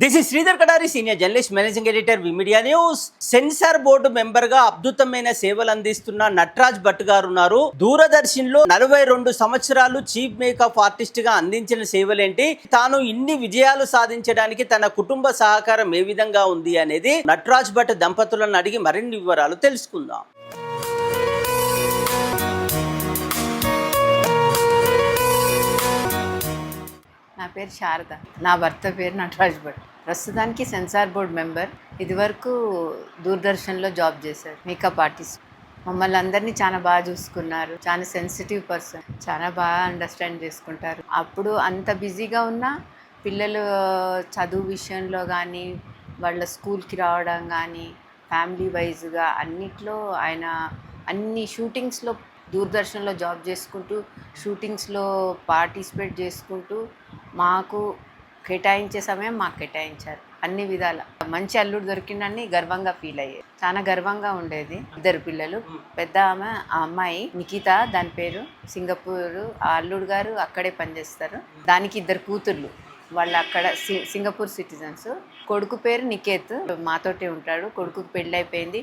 This is Sridhar Kadari senior journalist managing editor V media news censor board మెంబర్గా అద్భుతమైన సేవలు అందిస్తున్న నట్రాజ్ భట్ గారు ఉన్నారు. దూరదర్శన్లో నలభై రెండు సంవత్సరాలు చీఫ్ మేకప్ ఆర్టిస్ట్గా అందించిన సేవలేంటి? తాను ఇన్ని విజయాలు సాధించడానికి తన కుటుంబ సహకారం ఏ విధంగా ఉంది అనేది నట్రాజ్ భట్ దంపతులను అడిగి మరిన్ని వివరాలు తెలుసుకుందాం. పేరు శారద. నా భర్త పేరు నటరాజ్ భట్. ప్రస్తుతానికి సెన్సార్ బోర్డ్ మెంబర్. ఇదివరకు దూరదర్శన్లో జాబ్ చేశారు. Makeup artist. మమ్మల్ని అందరినీ చాలా బాగా చూసుకున్నారు. చాలా సెన్సిటివ్ పర్సన్. చాలా బాగా అండర్స్టాండ్ చేసుకుంటారు. అప్పుడు అంత బిజీగా ఉన్నా పిల్లలు చదువు విషయంలో కానీ వాళ్ళ స్కూల్కి రావడం కానీ ఫ్యామిలీ వైజ్గా అన్నిట్లో ఆయన అన్ని షూటింగ్స్లో దూరదర్శన్లో జాబ్ చేసుకుంటూ షూటింగ్స్లో పార్టిసిపేట్ చేసుకుంటూ మాకు కేటాయించే సమయం మాకు కేటాయించారు. అన్ని విధాల. మంచి అల్లుడు దొరికిందని గర్వంగా ఫీల్ అయ్యేది చాలా గర్వంగా ఉండేది ఇద్దరు పిల్లలు. పెద్ద ఆమె ఆ అమ్మాయి నిఖిత దాని పేరు సింగపూర్. ఆ అల్లుడు గారు అక్కడే పనిచేస్తారు. దానికి ఇద్దరు కూతుర్లు. వాళ్ళు అక్కడ సి సింగపూర్ సిటిజన్స్. కొడుకు పేరు నికేత్. మాతోటే ఉంటాడు. కొడుకు పెళ్ళి అయిపోయింది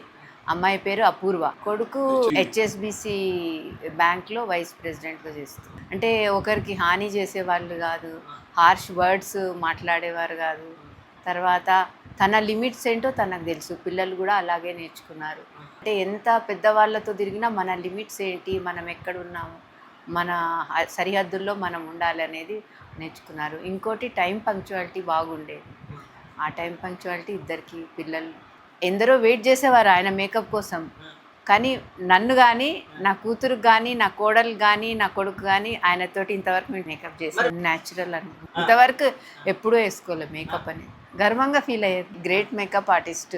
అమ్మాయి పేరు అపూర్వ. కొడుకు హెచ్ఎస్బిసి బ్యాంక్లో వైస్ ప్రెసిడెంట్గా చేస్తుంది. అంటే ఒకరికి హాని చేసే వాళ్ళు కాదు హార్ష్ వర్డ్స్ మాట్లాడేవారు కాదు. తర్వాత తన లిమిట్స్ ఏంటో తనకు తెలుసు. పిల్లలు కూడా అలాగే నేర్చుకున్నారు. అంటే ఎంత పెద్దవాళ్ళతో తిరిగినా మన లిమిట్స్ ఏంటి మనం ఎక్కడ ఉన్నాము మన సరిహద్దుల్లో మనం ఉండాలి అనేది నేర్చుకున్నారు. ఇంకోటి టైం పంక్చువాలిటీ బాగుండేది. ఆ టైం పంక్చువాలిటీ ఇద్దరికి పిల్లలు ఎందరో వెయిట్ చేసేవారు ఆయన మేకప్ కోసం. కానీ నన్ను కానీ నా కూతురు కానీ నా కోడలు కానీ నా కొడుకు కానీ ఆయనతోటి ఇంతవరకు మేము మేకప్ చేసాం న్యాచురల్ అని ఇంతవరకు ఎప్పుడూ వేసుకోలేదు మేకప్ అని. గర్వంగా ఫీల్ అయ్యేది. గ్రేట్ మేకప్ ఆర్టిస్ట్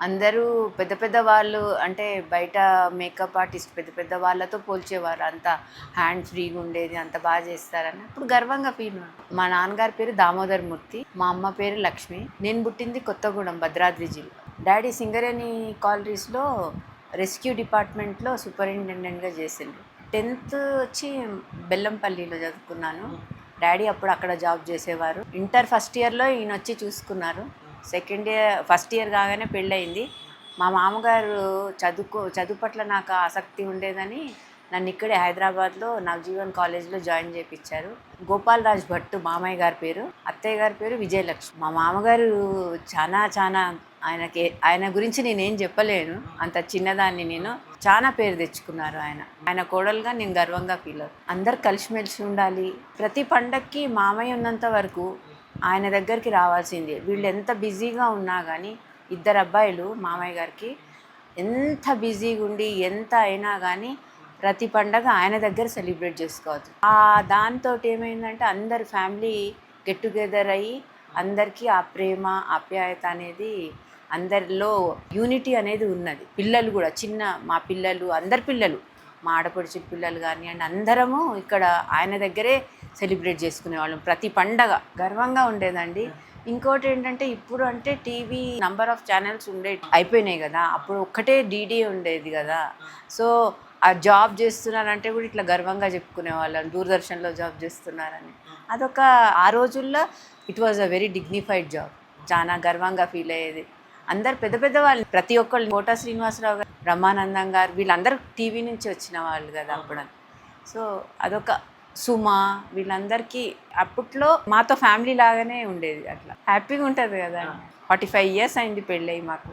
అందరూ పెద్ద పెద్ద వాళ్ళు అంటే బయట మేకప్ ఆర్టిస్ట్ పెద్ద పెద్ద వాళ్ళతో పోల్చేవారు. అంత హ్యాండ్ ఫ్రీగా ఉండేది అంత బాగా చేస్తారని. అప్పుడు గర్వంగా ఫీల్ మా నాన్నగారి పేరు దామోదర్ మూర్తి మా అమ్మ పేరు లక్ష్మి. నేను పుట్టింది కొత్తగూడెం భద్రాద్రి జిల్లా. డాడీ సింగరేణి కాలరీస్లో రెస్క్యూ డిపార్ట్మెంట్లో సూపరింటెండెంట్గా చేసిండు టెన్త్ వచ్చి బెల్లంపల్లిలో చదువుకున్నాను. డాడీ అప్పుడు అక్కడ జాబ్ చేసేవారు. ఇంటర్ ఫస్ట్ ఇయర్లో ఈయన వచ్చి చూసుకున్నారు. సెకండ్ ఇయర్ ఫస్ట్ ఇయర్ కాగానే పెళ్ళయింది. మా మామగారు చదువుకో చదువు పట్ల నాకు ఆసక్తి ఉండేదని నన్ను ఇక్కడే హైదరాబాద్లో నవజీవన్ కాలేజ్లో జాయిన్ చేయించారు గోపాల్ రాజ్ భట్టు మామయ్య గారి పేరు అత్తయ్య గారి పేరు విజయలక్ష్మి. మా మామగారు చాలా చాలా ఆయనకి ఆయన గురించి నేనేం చెప్పలేను. అంత చిన్నదాన్ని నేను చాలా పేరు తెచ్చుకున్నారు ఆయన. ఆయన కోడలుగా నేను గర్వంగా ఫీల్ అవుతాను అందరు కలిసిమెలిసి ఉండాలి. ప్రతి పండక్కి మామయ్య ఉన్నంత వరకు ఆయన దగ్గరికి రావాల్సిందే. వీళ్ళు ఎంత బిజీగా ఉన్నా కానీ ఇద్దరు అబ్బాయిలు మామయ్య గారికి ఎంత బిజీగా ఉండి ఎంత అయినా కానీ ప్రతి పండగ ఆయన దగ్గర సెలబ్రేట్ చేసుకోవచ్చు ఆ దాంతో ఏమైందంటే అందరు ఫ్యామిలీ గెట్ టుగెదర్ అయ్యి అందరికీ ఆ ప్రేమ ఆప్యాయత అనేది అందరిలో యూనిటీ అనేది ఉన్నది. పిల్లలు కూడా చిన్న మా పిల్లలు అందరి పిల్లలు మా ఆడపడుచు పిల్లలు కానివ్వండి అందరము ఇక్కడ ఆయన దగ్గరే సెలబ్రేట్ చేసుకునేవాళ్ళం. ప్రతి పండగ గర్వంగా ఉండేదండి. ఇంకోటి ఏంటంటే ఇప్పుడు అంటే టీవీ నంబర్ ఆఫ్ ఛానల్స్ ఉండే అయిపోయినాయి కదా. అప్పుడు ఒక్కటే డీడీ ఉండేది కదా. సో ఆ జాబ్ చేస్తున్నారంటే కూడా ఇట్లా గర్వంగా చెప్పుకునే వాళ్ళం దూరదర్శన్లో జాబ్ చేస్తున్నారని. అదొక ఆ రోజుల్లో it was a very dignified job చాలా గర్వంగా ఫీల్ అయ్యేది. అందరు పెద్ద పెద్ద వాళ్ళు. ప్రతి ఒక్కళ్ళు. కోట శ్రీనివాసరావు గారు బ్రహ్మానందం గారు వీళ్ళందరూ టీవీ నుంచి వచ్చిన వాళ్ళు కదా అప్పుడు సో అదొక సుమ వీళ్ళందరికీ అప్పట్లో మాతో ఫ్యామిలీ లాగానే ఉండేది అట్లా. హ్యాపీగా ఉంటుంది కదా ఫార్టీ ఫైవ్ ఇయర్స్ అయింది పెళ్ళయి మాకు.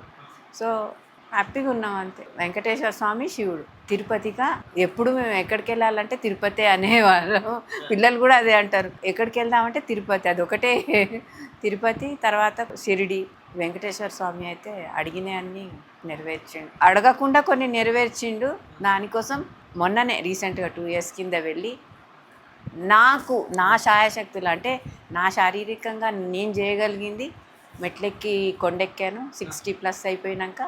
సో హ్యాపీగా ఉన్నాం అంతే. వెంకటేశ్వర స్వామి శివుడు. తిరుపతిగా ఎప్పుడు మేము ఎక్కడికి వెళ్ళాలంటే తిరుపతి అనేవాళ్ళం పిల్లలు కూడా అదే అంటారు. ఎక్కడికి వెళ్దామంటే తిరుపతి. అది ఒకటే తిరుపతి తర్వాత షిరిడి వెంకటేశ్వర స్వామి అయితే అడిగినవన్నీ నెరవేర్చిండు. అడగకుండా కొన్ని నెరవేర్చిండు. దానికోసం మొన్ననే రీసెంట్గా టూ ఇయర్స్ కింద వెళ్ళి నాకు నా శాయశక్తులు అంటే నా శారీరకంగా నేను చేయగలిగింది మెట్లెక్కి కొండెక్కాను. సిక్స్టీ ప్లస్ అయిపోయినాక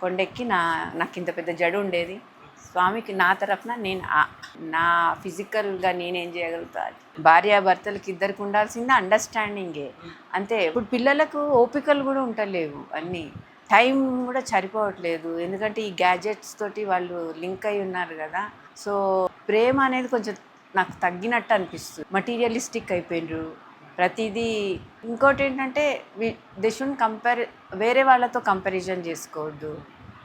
కొండెక్కి నా నాకు ఇంత పెద్ద జడు ఉండేది స్వామికి నా తరఫున నేను నా ఫిజికల్గా నేనేం చేయగలుగుతా? భార్యాభర్తలకి ఇద్దరికి ఉండాల్సింది అండర్స్టాండింగే అంతే. ఇప్పుడు పిల్లలకు ఓపికలు కూడా ఉండలేవు అన్నీ. టైం కూడా సరిపోవట్లేదు. ఎందుకంటే ఈ గ్యాజెట్స్ తోటి వాళ్ళు లింక్ అయి ఉన్నారు కదా. సో ప్రేమ అనేది కొంచెం నాకు తగ్గినట్టు అనిపిస్తుంది. మటీరియలిస్టిక్ అయిపోయినరు. ప్రతిదీ ఇంకోటి ఏంటంటే దే షుడ్ కంపేర్ వేరే వాళ్ళతో కంపారిజన్ చేసుకోవద్దు.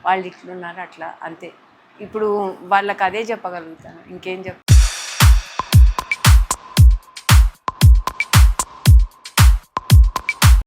వాళ్ళు ఇట్లున్నారు అట్లా అంతే. ఇప్పుడు వాళ్ళకి అదే చెప్పగలుగుతాను. ఇంకేం చెప్